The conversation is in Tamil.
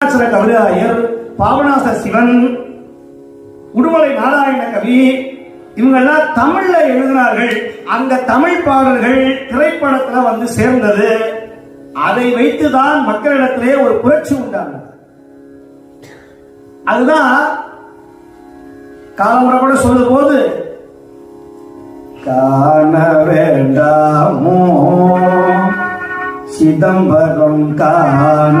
அருணாச்சல கவிராயர் பாபநாச சிவன் உடுமலை நாராயண கவி இவங்கெல்லாம் தமிழ்ல எழுதினார்கள். அந்த தமிழ் பாடல்கள் திரைப்படத்துல வந்து சேர்ந்தது. அதை வைத்துதான் மக்களிடத்திலே ஒரு புரட்சி உண்டானது. அதுதான் காலமுறை கூட சொல்லும் போது காண வேண்டாமோ சிதம்பரம் காண